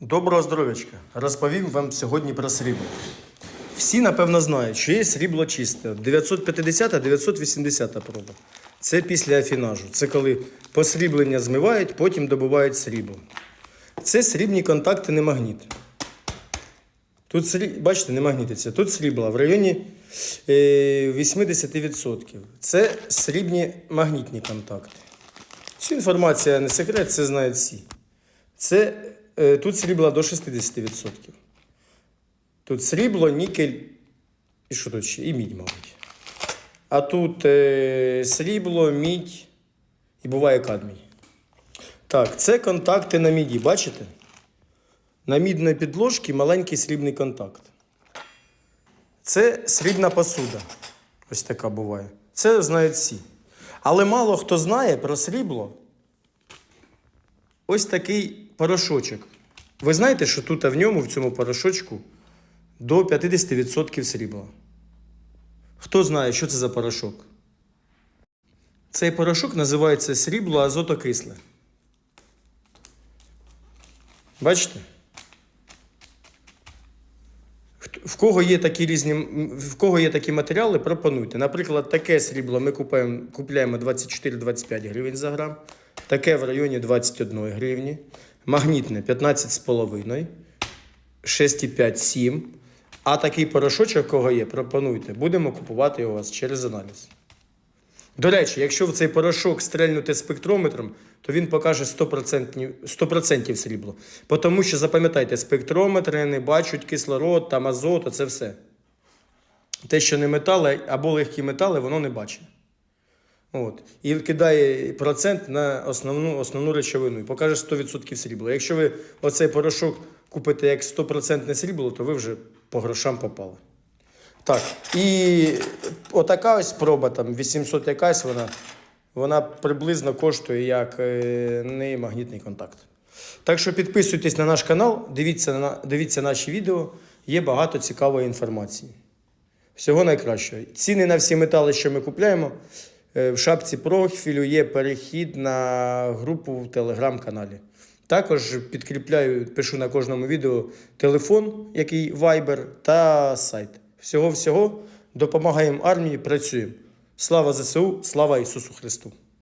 Доброго здоров'ячка! Розповім вам сьогодні про срібло. Всі, напевно, знають, що є срібло чисте. 950 980 проба. Це після афінажу. Це коли посріблення змивають, потім добувають срібло. Це срібні контакти, не магніт. Тут срі... бачите, не магнітиться. Тут срібла в районі е, 80%. Це срібні магнітні контакти. Цю інформацію не секрет, це знають всі. Це е, тут срібла до 60%. Тут срібло, нікель і що тут ще? І мідь, мабуть. А тут е, срібло, мідь і буває кадмій. Так, це контакти на міді, бачите? На мідної підложці маленький срібний контакт. Це срібна посуда. Ось така буває. Це знають всі. Але мало хто знає про срібло. Ось такий порошочок. Ви знаєте, що тут в ньому, в цьому порошочку, до 50% срібла. Хто знає, що це за порошок? Цей порошок називається срібло азотокисле. Бачите? В кого є такі різні, в кого є такі матеріали, пропонуйте. Наприклад, таке срібло ми купуємо, купляємо 24-25 гривень за грам, таке в районі 21 гривні, магнітне 15,5, 6,5-7. А такий порошочок, кого є, пропонуйте. Будемо купувати його у вас через аналіз. До речі, якщо в цей порошок стрельнути спектрометром, то він покаже 100%, 100% срібло. Тому що, запам'ятайте, спектрометри не бачать кислород, там азот, це все. Те, що не метали або легкі метали, воно не бачить. От. І кидає процент на основну, основну речовину і покаже 100% срібла. Якщо ви оцей порошок купите як 100% срібло, то ви вже по грошам попали. Так, і отака ось проба, там 800 якась, вона, вона приблизно коштує як е, не магнітний контакт. Так що підписуйтесь на наш канал, дивіться, на, дивіться наші відео, є багато цікавої інформації. Всього найкращого. Ціни на всі метали, що ми купляємо, в шапці профілю є перехід на групу в телеграм-каналі. Також підкріпляю, пишу на кожному відео телефон, який Viber, та сайт. Всього-всього допомагаємо армії, працюємо. Слава ЗСУ, слава Ісусу Христу!